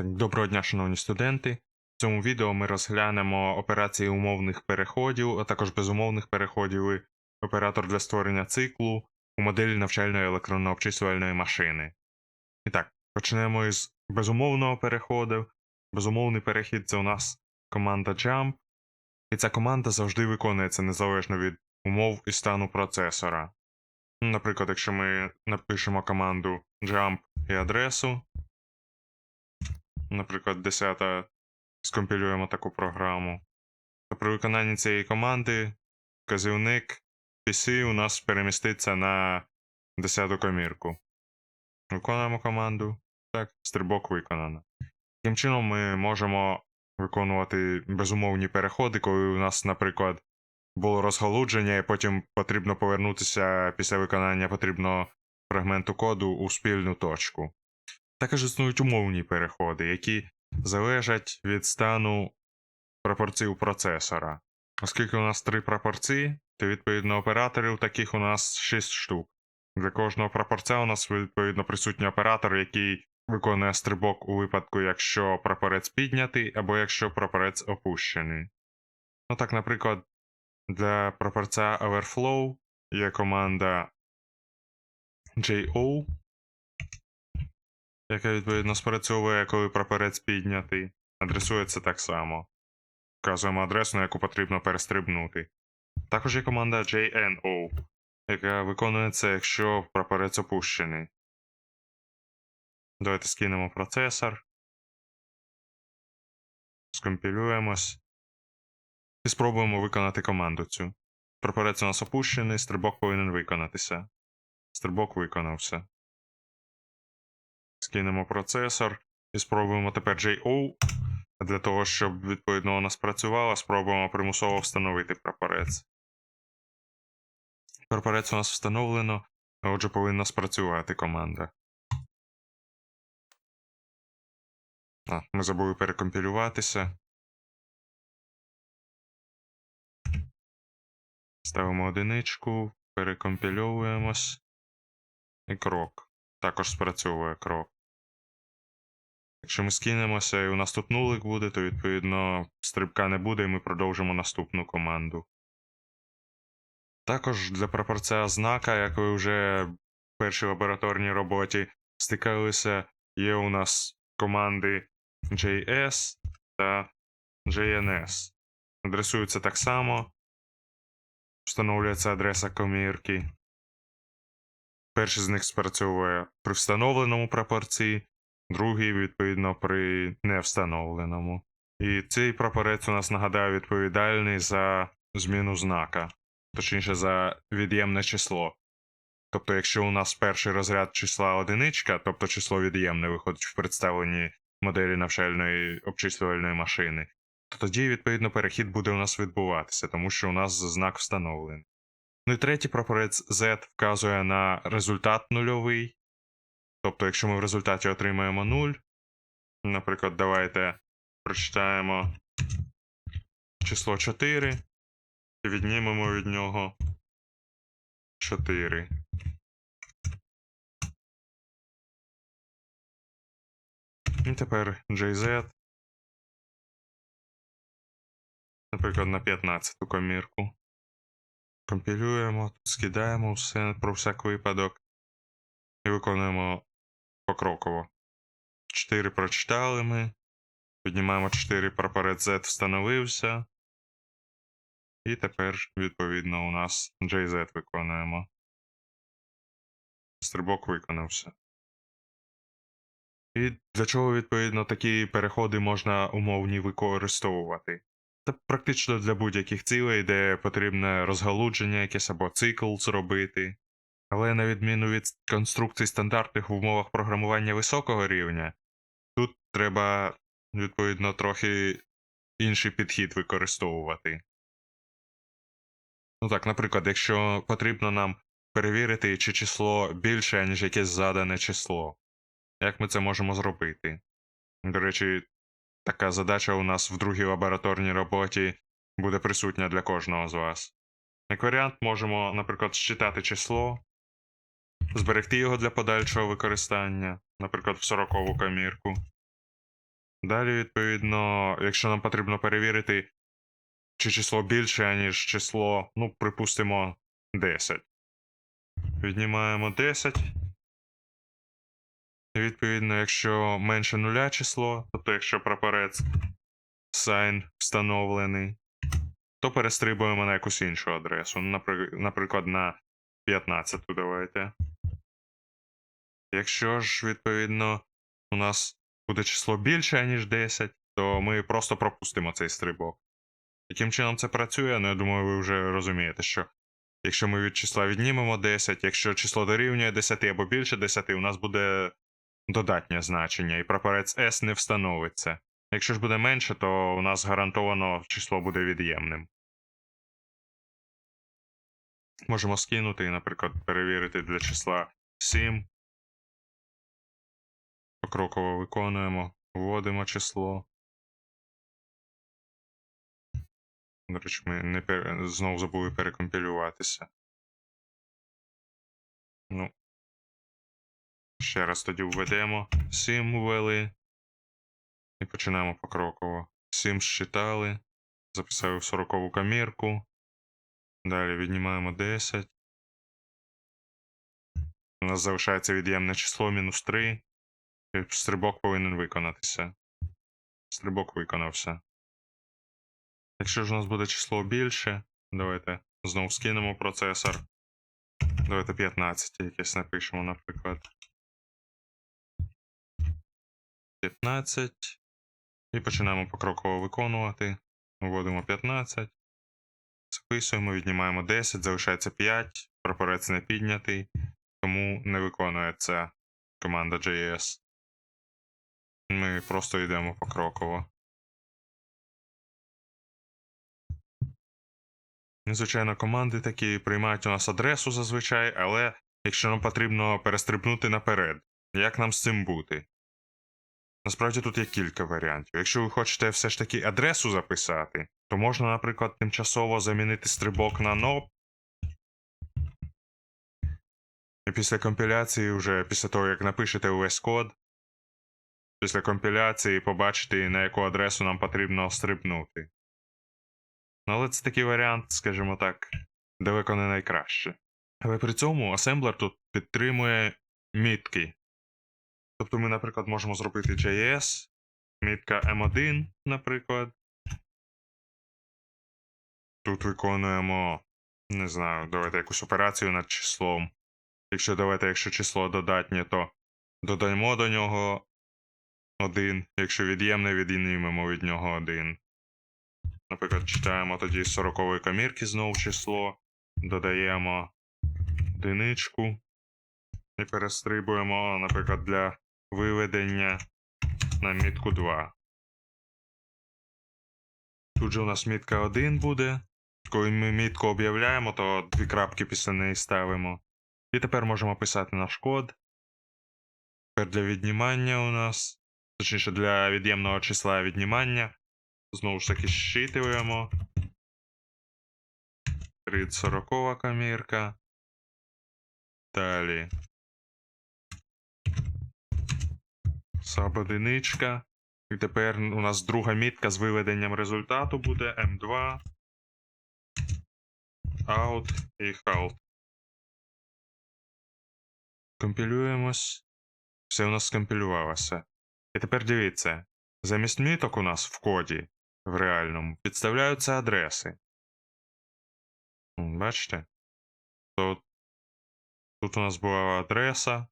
Доброго дня, шановні студенти. В цьому відео ми розглянемо операції умовних переходів, а також безумовних переходів і оператор для створення циклу у моделі навчальної електронно-обчислювальної машини. І так, почнемо із безумовного переходу. Безумовний перехід це у нас команда Jump, і ця команда завжди виконується незалежно від умов і стану процесора. Наприклад, якщо ми напишемо команду jump і адресу, наприклад, 10 скомпілюємо таку програму, то при виконанні цієї команди вказівник PC у нас переміститься на 10 комірку. Виконуємо команду. Так, стрибок виконано. Таким чином ми можемо виконувати безумовні переходи, коли у нас, наприклад, було розгалудження, і потім потрібно повернутися після виконання потрібного фрагменту коду у спільну точку. Також існують умовні переходи, які залежать від стану пропорцій процесора. Оскільки у нас три пропорції, то відповідно операторів таких у нас 6 штук. Для кожного прапорця у нас відповідно присутній оператор, який виконує стрибок у випадку, якщо прапорець піднятий або якщо прапорець опущений. Ну так, наприклад, для прапорця Overflow є команда JO, яка відповідно спрацьовує, коли прапорець піднятий. Адресується так само. Вказуємо адресу, на яку потрібно перестрибнути. Також є команда JNO, яка виконується, якщо прапорець опущений. Давайте скинемо процесор. Скомпілюємось. І спробуємо виконати команду цю. Прапорець у нас опущений, стрибок повинен виконатися. Стрибок виконався. Скинемо процесор і спробуємо тепер JO. Для того, щоб відповідно вона спрацювала, спробуємо примусово встановити прапорець. Прапорець у нас встановлено, отже повинна спрацювати команда. А, ми забули перекомпілюватися. Ставимо одиничку, перекомпільовуємось. І крок. Також спрацьовує крок. Якщо ми скинемося і у нас тут нулик буде, то відповідно стрибка не буде, і ми продовжимо наступну команду. Також для прапорця знака, як ви вже в першій лабораторній роботі стикалися, є у нас команди JS та JNS. Адресуються так само. Встановлюється адреса комірки. Перший з них спрацьовує при встановленому прапорці, другий, відповідно, при невстановленому. І цей прапорець у нас нагадаю відповідальний за зміну знака, точніше за від'ємне число. Тобто, якщо у нас перший розряд числа одиничка, тобто число від'ємне виходить в представленні моделі навчальної обчислювальної машини, то тоді, відповідно, перехід буде у нас відбуватися, тому що у нас знак встановлений. Ну і третій прапорець Z вказує на результат нульовий. Тобто, якщо ми в результаті отримаємо 0, наприклад, давайте прочитаємо число 4 і віднімемо від нього 4. І тепер JZ. Наприклад, на 15 комірку. Компілюємо, скидаємо все про всяк випадок. І виконуємо покроково. 4 прочитали ми. Піднімаємо 4 прапорець Z встановився. І тепер, відповідно, у нас JZ виконуємо. Стрибок виконався. І для чого, відповідно, такі переходи можна умовні використовувати? Та практично для будь-яких цілей, де потрібне розгалудження якесь або цикл зробити. Але на відміну від конструкцій стандартних в умовах програмування високого рівня, тут треба, відповідно, трохи інший підхід використовувати. Ну так, наприклад, якщо потрібно нам перевірити, чи число більше, ніж якесь задане число. Як ми це можемо зробити? До речі, така задача у нас в другій лабораторній роботі буде присутня для кожного з вас. Як варіант, можемо, наприклад, считати число, зберегти його для подальшого використання, наприклад, в 40 комірку. Далі, відповідно, якщо нам потрібно перевірити, чи число більше, ніж число, ну, припустимо, 10. Віднімаємо 10. Відповідно, якщо менше нуля число, тобто якщо прапорець sign встановлений, то перестрибуємо на якусь іншу адресу. Наприклад, на 15 давайте. Якщо ж, відповідно, у нас буде число більше, ніж 10, то ми просто пропустимо цей стрибок. Яким чином це працює? Ну, я думаю, ви вже розумієте, що якщо ми від числа віднімемо 10, якщо число дорівнює 10 або більше 10, у нас буде додатнє значення, і прапорець S не встановиться. Якщо ж буде менше, то у нас гарантовано число буде від'ємним. Можемо скинути і, наприклад, перевірити для числа 7. Покроково виконуємо, вводимо число. До речі, ми не пер... знову забули перекомпілюватися. Ну. Ще раз тоді введемо. 7 ввели. І починаємо покроково. 7 считали. Записали в 40 камірку. Далі віднімаємо 10. У нас залишається від'ємне число мінус 3. І Стрибок повинен виконатися. Стрибок виконався. Якщо ж у нас буде число більше, давайте знову скинемо процесор. Давайте 15 якесь напишемо, наприклад. 15. І починаємо покроково виконувати. Вводимо 15. Записуємо, віднімаємо 10, залишається 5. Прапорець не піднятий, тому не виконується команда JS. Ми просто йдемо покроково. Ну, Звичайно, команди такі приймають у нас адресу зазвичай, але якщо нам потрібно перестрибнути наперед, як нам з цим бути? Насправді тут є кілька варіантів. Якщо ви хочете все ж таки адресу записати, то можна, наприклад, тимчасово замінити стрибок на NOP. І після компіляції, вже після того, як напишете увесь код, після компіляції побачити, на яку адресу нам потрібно стрибнути. Ну, але це такий варіант, скажімо так, далеко не найкраще. Але при цьому асемблер тут підтримує мітки. Тобто ми, наприклад, можемо зробити JS, мітка M1, наприклад. Тут виконуємо, не знаю, давайте якусь операцію над числом. Якщо давайте, якщо число додатнє, то додаємо до нього 1. Якщо від'ємне, віднімемо від нього 1. Наприклад, читаємо тоді з 40 камірки знову число, додаємо одиничку і перестрибуємо, наприклад, для виведення на мітку 2. Тут же у нас мітка 1 буде. Коли ми мітку об'являємо, то дві крапки після неї ставимо. І тепер можемо писати наш код. Тепер для віднімання у нас, точніше для від'ємного числа віднімання. Знову ж таки щитуємо. 30 камірка. Далі. Саб одиничка. І тепер у нас друга мітка з виведенням результату буде M2. Out і Halt. Компілюємось. Все у нас скомпілювалося. І тепер дивіться. Замість міток у нас в коді в реальному підставляються адреси. Бачите? То тут у нас була адреса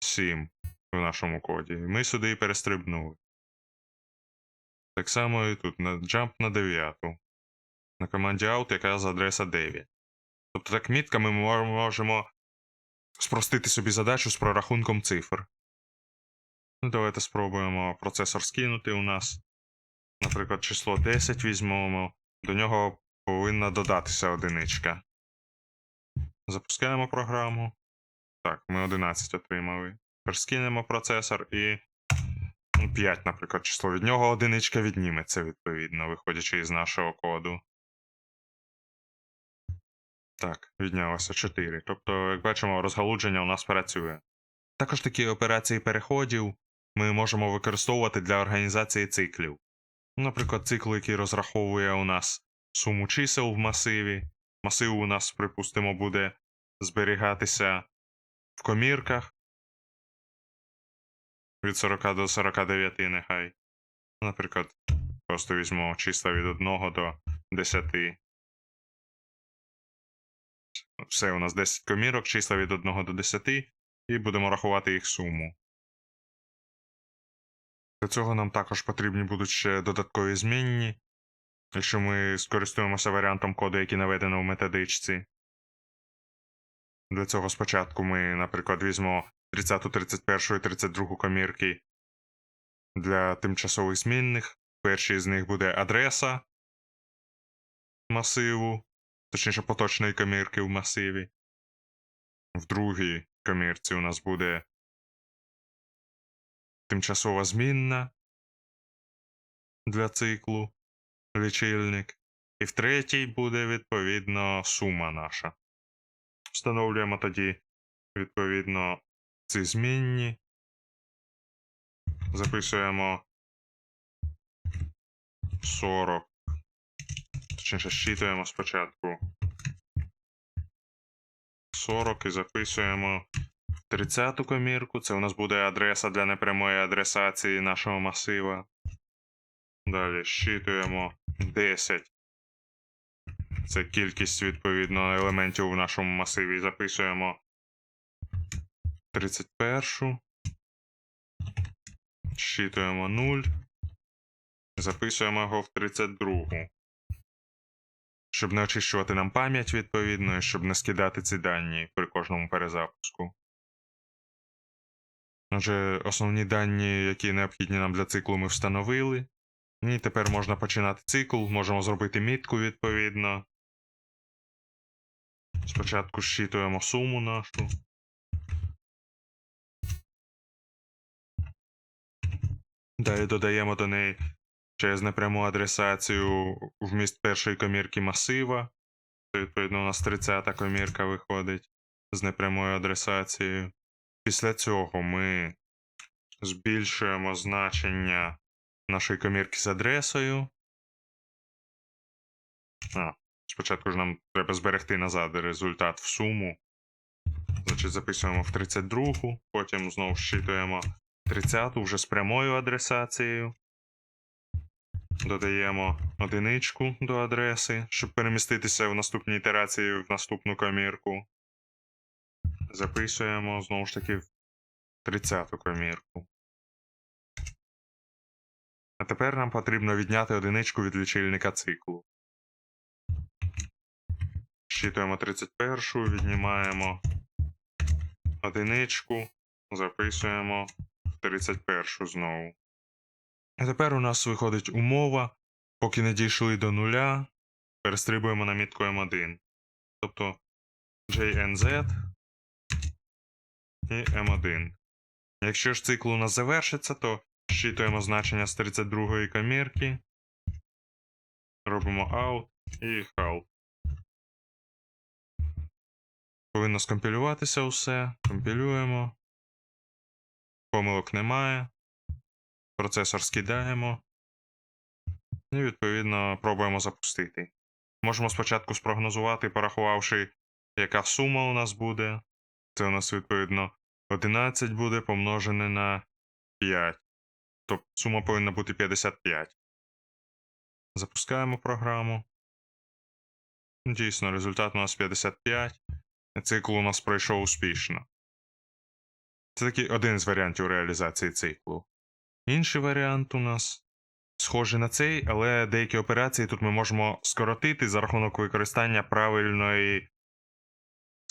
7 в нашому коді. І ми сюди і перестрибнули. Так само і тут на jump на 9. На команді out якраз адреса 9. Тобто так мітками ми можемо спростити собі задачу з прорахунком цифр. Ну, давайте спробуємо процесор скинути у нас. Наприклад, число 10 візьмемо. До нього повинна додатися одиничка. Запускаємо програму. Так, ми 11 отримали. Тепер скинемо процесор і ну, 5, наприклад, число. Від нього одиничка відніметься, відповідно, виходячи із нашого коду. Так, віднялося 4. Тобто, як бачимо, розгалудження у нас працює. Також такі операції переходів ми можемо використовувати для організації циклів. Наприклад, цикл, який розраховує у нас суму чисел в масиві. Масив у нас, припустимо, буде зберігатися в комірках від 40 до 49, нехай. Наприклад, просто візьмемо числа від 1 до 10. Все, у нас 10 комірок, числа від 1 до 10, і будемо рахувати їх суму. Для цього нам також потрібні будуть ще додаткові змінні, якщо ми скористуємося варіантом коду, який наведено в методичці. Для цього спочатку ми, наприклад, візьмемо 30, 31 і 32 комірки для тимчасових змінних. В першій з них буде адреса масиву, точніше поточної комірки в масиві. В другій комірці у нас буде тимчасова змінна для циклу лічильник. І в третій буде відповідно сума наша. Встановлюємо тоді відповідно ці змінні. Записуємо 40. Точніше, щитуємо спочатку 40 і записуємо 30-ту комірку. Це у нас буде адреса для непрямої адресації нашого масива. Далі щитуємо 10. Це кількість відповідно елементів в нашому масиві. Записуємо 31. Щитуємо 0. Записуємо його в 32. Щоб не очищувати нам пам'ять відповідно, і щоб не скидати ці дані при кожному перезапуску. Отже, основні дані, які необхідні нам для циклу, ми встановили. І тепер можна починати цикл, можемо зробити мітку відповідно. Спочатку щитуємо суму нашу. Далі додаємо до неї через непряму адресацію вміст першої комірки масива. Відповідно, у нас 30-та комірка виходить з непрямою адресацією. Після цього ми збільшуємо значення нашої комірки з адресою. А, спочатку ж нам треба зберегти назад результат в суму. Значить, записуємо в 32, потім знову щитуємо 30 вже з прямою адресацією. Додаємо одиничку до адреси, щоб переміститися в наступній ітерації в наступну комірку. Записуємо знову ж таки в 30-ту комірку. А тепер нам потрібно відняти одиничку від лічильника циклу. Щитуємо 31, віднімаємо одиничку, записуємо 31 знову. А тепер у нас виходить умова, поки не дійшли до нуля, перестрибуємо на мітку M1. Тобто JNZ і M1. Якщо ж цикл у нас завершиться, то щитуємо значення з 32-ї комірки, робимо out і halt. Повинно скомпілюватися усе. Компілюємо. Помилок немає. Процесор скидаємо. І, відповідно, пробуємо запустити. Можемо спочатку спрогнозувати, порахувавши, яка сума у нас буде. Це у нас, відповідно, 11 буде помножене на 5. Тобто сума повинна бути 55. Запускаємо програму. Дійсно, результат у нас 55. Цикл у нас пройшов успішно. Це такий один з варіантів реалізації циклу. Інший варіант у нас схожий на цей, але деякі операції тут ми можемо скоротити за рахунок використання правильної,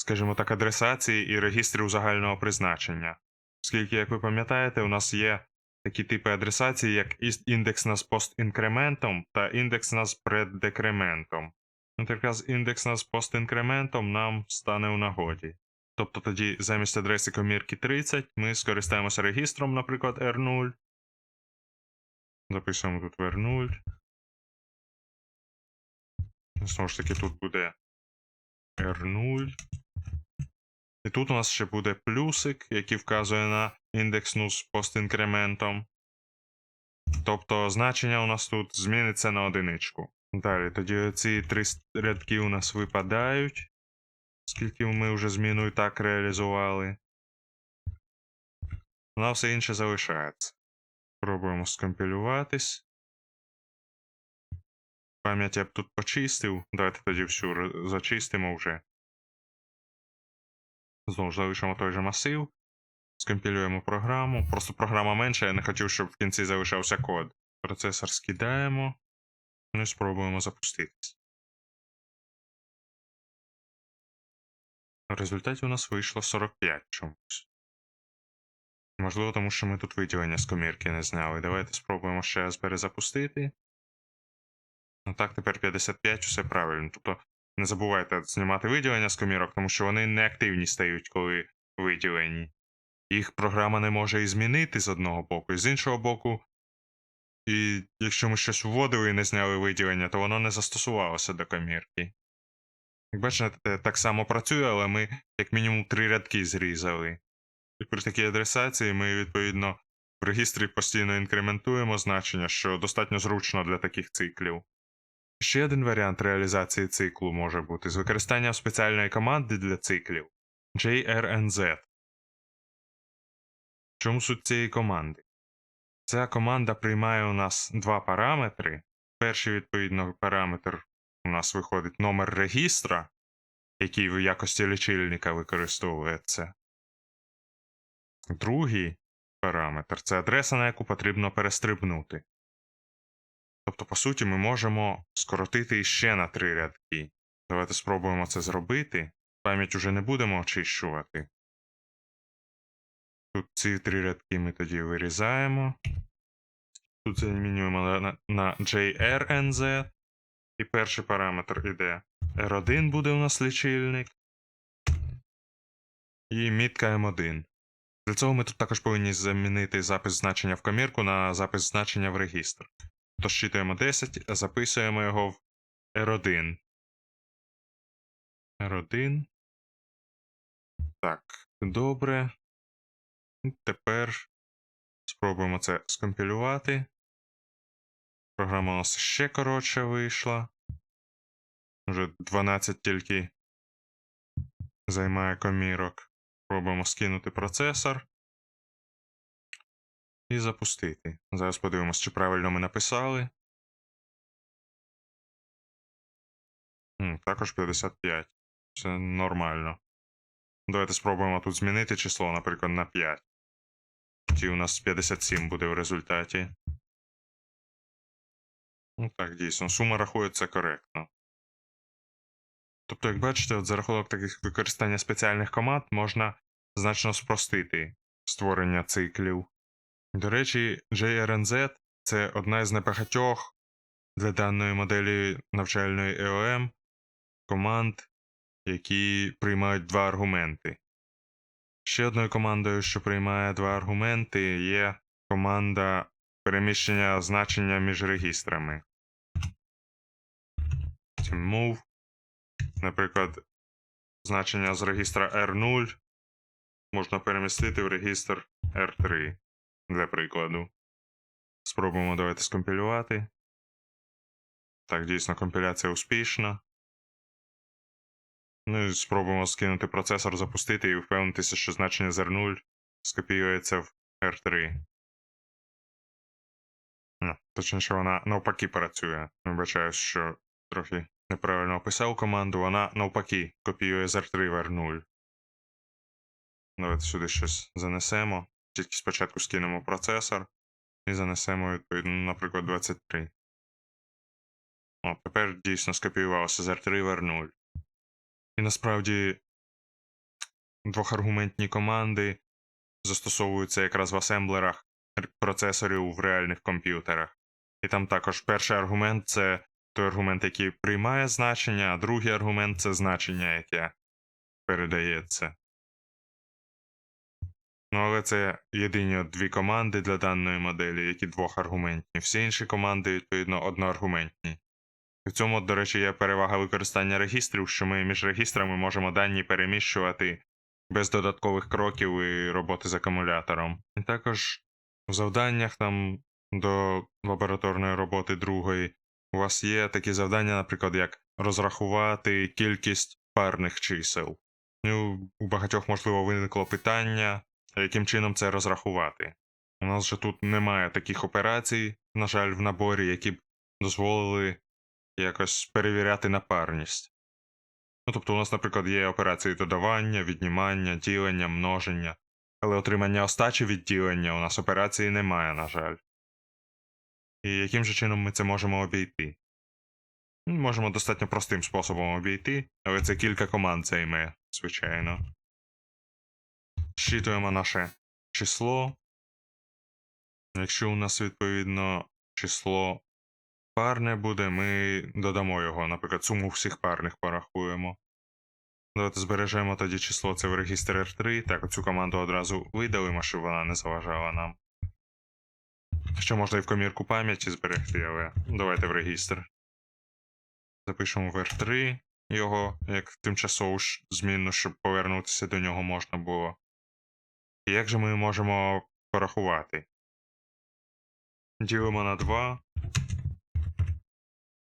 скажімо так, адресації і регістрів загального призначення. Оскільки, як ви пам'ятаєте, у нас є такі типи адресації, як індексна з постінкрементом та індексна з преддекрементом. От якраз індексна з постінкрементом нам стане у нагоді. Тобто тоді замість адреси комірки 30 ми скористаємося регістром, наприклад, R0. Записуємо тут в R0. Знову ж таки, тут буде R0. І тут у нас ще буде плюсик, який вказує на індексну з постінкрементом. Тобто значення у нас тут зміниться на одиничку. Далі, тоді ці три рядки у нас випадають, оскільки ми вже зміну і так реалізували. Ну, а все інше залишається. Пробуємо скомпілюватись. Пам'ять я б тут почистив. Давайте тоді всю зачистимо вже. Знову ж залишимо той же масив. Скомпілюємо програму. Просто програма менша, я не хотів, щоб в кінці залишався код. Процесор скидаємо. Ну і спробуємо запуститись. В результаті у нас вийшло 45 чомусь. Можливо, тому що ми тут виділення з комірки не зняли. Давайте спробуємо ще раз перезапустити. Ну так, тепер 55, все правильно. Тобто не забувайте знімати виділення з комірок, тому що вони неактивні стають, коли виділені. Їх програма не може і змінити з одного боку, і з іншого боку. І якщо ми щось вводили і не зняли виділення, то воно не застосувалося до комірки. Як бачите, так само працює, але ми як мінімум три рядки зрізали. І при такій адресації ми, відповідно, в регістрі постійно інкрементуємо значення, що достатньо зручно для таких циклів. Ще один варіант реалізації циклу може бути з використанням спеціальної команди для циклів JRNZ. Чому суть цієї команди? Ця команда приймає у нас два параметри. Перший, відповідно, параметр у нас виходить номер регістра, який в якості лічильника використовується. Другий параметр це адреса, на яку потрібно перестрибнути. Тобто, по суті, ми можемо скоротити іще на три рядки. Давайте спробуємо це зробити. Пам'ять уже не будемо очищувати. Тут ці три рядки ми тоді вирізаємо. Тут замінюємо на, на, JRNZ. І перший параметр іде. R1 буде у нас лічильник. І мітка M1. Для цього ми тут також повинні замінити запис значення в комірку на запис значення в регістр. То щитуємо 10, записуємо його в R1. R1. Так, добре. Тепер спробуємо це скомпілювати. Програма у нас ще коротше вийшла. Вже 12 тільки займає комірок. Пробуємо скинути процесор. І запустити. Зараз подивимось, чи правильно ми написали. Також 55. Це нормально. Давайте спробуємо тут змінити число, наприклад, на 5. Тоді у нас 57 буде в результаті. Ну так, дійсно, сума рахується коректно. Тобто, як бачите, от за рахунок таких використання спеціальних команд можна значно спростити створення циклів. До речі, JRNZ це одна із небагатьох для даної моделі навчальної EOM команд, які приймають два аргументи. Ще одною командою, що приймає два аргументи, є команда переміщення значення між регістрами. Move. Наприклад, значення з регістра R0 можна перемістити в регістр R3 для прикладу. Спробуємо давайте скомпілювати. Так, дійсно, компіляція успішна. Ну і спробуємо скинути процесор, запустити і впевнитися, що значення з R0 скопіюється в R3. Ну, точніше, вона навпаки працює. Вибачаюсь, що трохи неправильно описав команду, вона навпаки копіює з R3 в R0. Давайте сюди щось занесемо. Тільки спочатку скинемо процесор і занесемо, відповідно, наприклад, 23. О, тепер дійсно скопіювалося з R3 в R0. І насправді двохаргументні команди застосовуються якраз в асемблерах процесорів в реальних комп'ютерах. І там також перший аргумент це той аргумент, який приймає значення, а другий аргумент це значення, яке передається. Ну, але це єдині дві команди для даної моделі, які двохаргументні. Всі інші команди, відповідно, одноаргументні. І в цьому, до речі, є перевага використання регістрів, що ми між регістрами можемо дані переміщувати без додаткових кроків і роботи з акумулятором. І також в завданнях там до лабораторної роботи другої у вас є такі завдання, наприклад, як розрахувати кількість парних чисел. Ну, у багатьох, можливо, виникло питання, яким чином це розрахувати. У нас же тут немає таких операцій, на жаль, в наборі, які б дозволили якось перевіряти напарність. Ну, тобто, у нас, наприклад, є операції додавання, віднімання, ділення, множення, але отримання остачі від ділення у нас операції немає, на жаль. І яким же чином ми це можемо обійти? Ну, Можемо достатньо простим способом обійти, але це кілька команд займе, звичайно. Щитуємо наше число. Якщо у нас відповідно число парне буде, ми додамо його, наприклад, суму всіх парних порахуємо. Давайте збережемо тоді число це в регістр R3. Так, цю команду одразу видалимо, щоб вона не заважала нам. Ще можна і в комірку пам'яті зберегти, але давайте в регістр. Запишемо в R3 його як тимчасову змінну, щоб повернутися до нього можна було. Як же ми можемо порахувати? Ділимо на 2.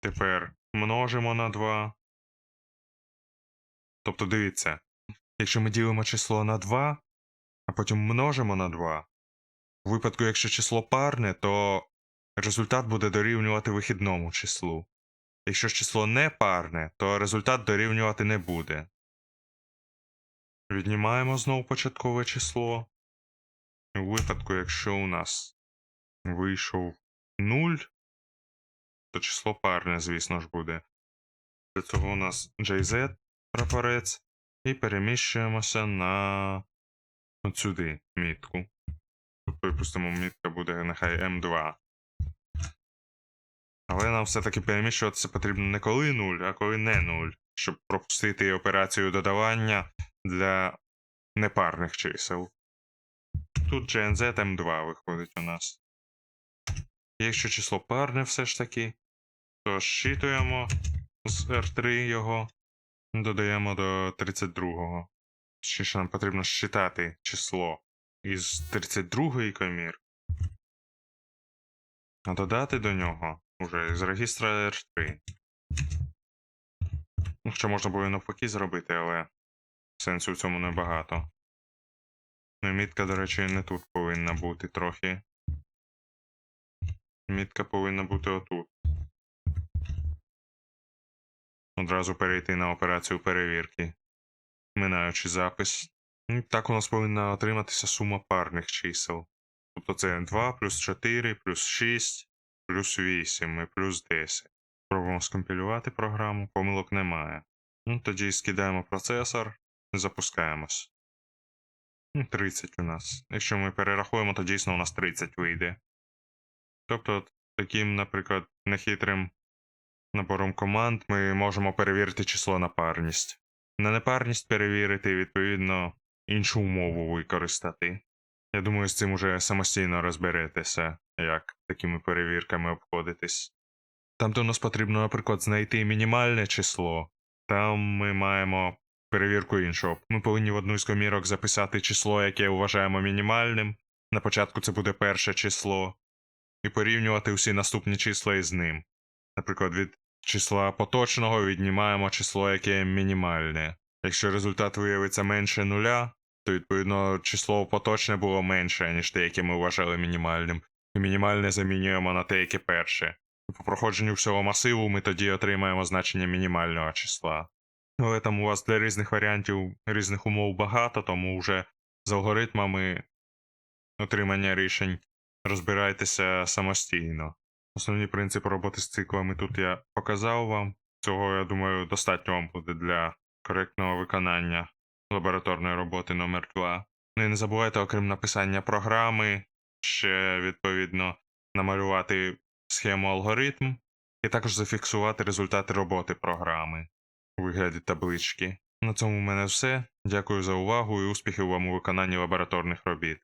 Тепер множимо на 2. Тобто дивіться, якщо ми ділимо число на 2, а потім множимо на 2, у випадку, якщо число парне, то результат буде дорівнювати вихідному числу. Якщо ж число не парне, то результат дорівнювати не буде. Віднімаємо знову початкове число. У випадку, якщо у нас вийшов 0, то число парне, звісно ж, буде. Для цього у нас JZ прапорець, і переміщуємося на от сюди мітку. Тут, припустимо, мітка буде нехай М2. Але нам все-таки переміщуватися потрібно не коли 0, а коли не 0, щоб пропустити операцію додавання для непарних чисел. Тут GNZ M2 виходить у нас. Якщо число парне все ж таки, то щитуємо з R3 його, додаємо до 32-го. Ще ж нам потрібно щитати число із 32-ї комір, а додати до нього уже з регістра R3. Ну, Хоча можна було і навпаки зробити, але сенсу в цьому небагато. Ну, мітка, до речі, не тут повинна бути трохи. Мітка повинна бути отут. Одразу перейти на операцію перевірки, минаючи запис. Так у нас повинна отриматися сума парних чисел. Тобто це 2 плюс 4 плюс 6 плюс 8 і плюс 10. Пробуємо скомпілювати програму, помилок немає. Ну, тоді скидаємо процесор, запускаємось. Ну, 30 у нас. Якщо ми перерахуємо, то дійсно у нас 30 вийде. Тобто, таким, наприклад, нехитрим набором команд ми можемо перевірити число на парність. На непарність перевірити, відповідно, іншу умову використати. Я думаю, з цим уже самостійно розберетеся, як такими перевірками обходитись. Там, де у нас потрібно, наприклад, знайти мінімальне число, там ми маємо перевірку іншого. Ми повинні в одну з комірок записати число, яке вважаємо мінімальним. На початку це буде перше число, і порівнювати усі наступні числа із ним. Наприклад, від числа поточного віднімаємо число, яке мінімальне. Якщо результат виявиться менше нуля, то відповідно число поточне було менше, ніж те, яке ми вважали мінімальним. І мінімальне замінюємо на те, яке перше. По проходженню всього масиву ми тоді отримаємо значення мінімального числа. Але там у вас для різних варіантів різних умов багато, тому вже з алгоритмами отримання рішень розбирайтеся самостійно. Основні принципи роботи з циклами тут я показав вам. Цього, я думаю, достатньо вам буде для коректного виконання лабораторної роботи номер 2 Ну і не забувайте, окрім написання програми, ще відповідно намалювати схему алгоритм і також зафіксувати результати роботи програми у вигляді таблички. На цьому в мене все. Дякую за увагу і успіхів вам у виконанні лабораторних робіт.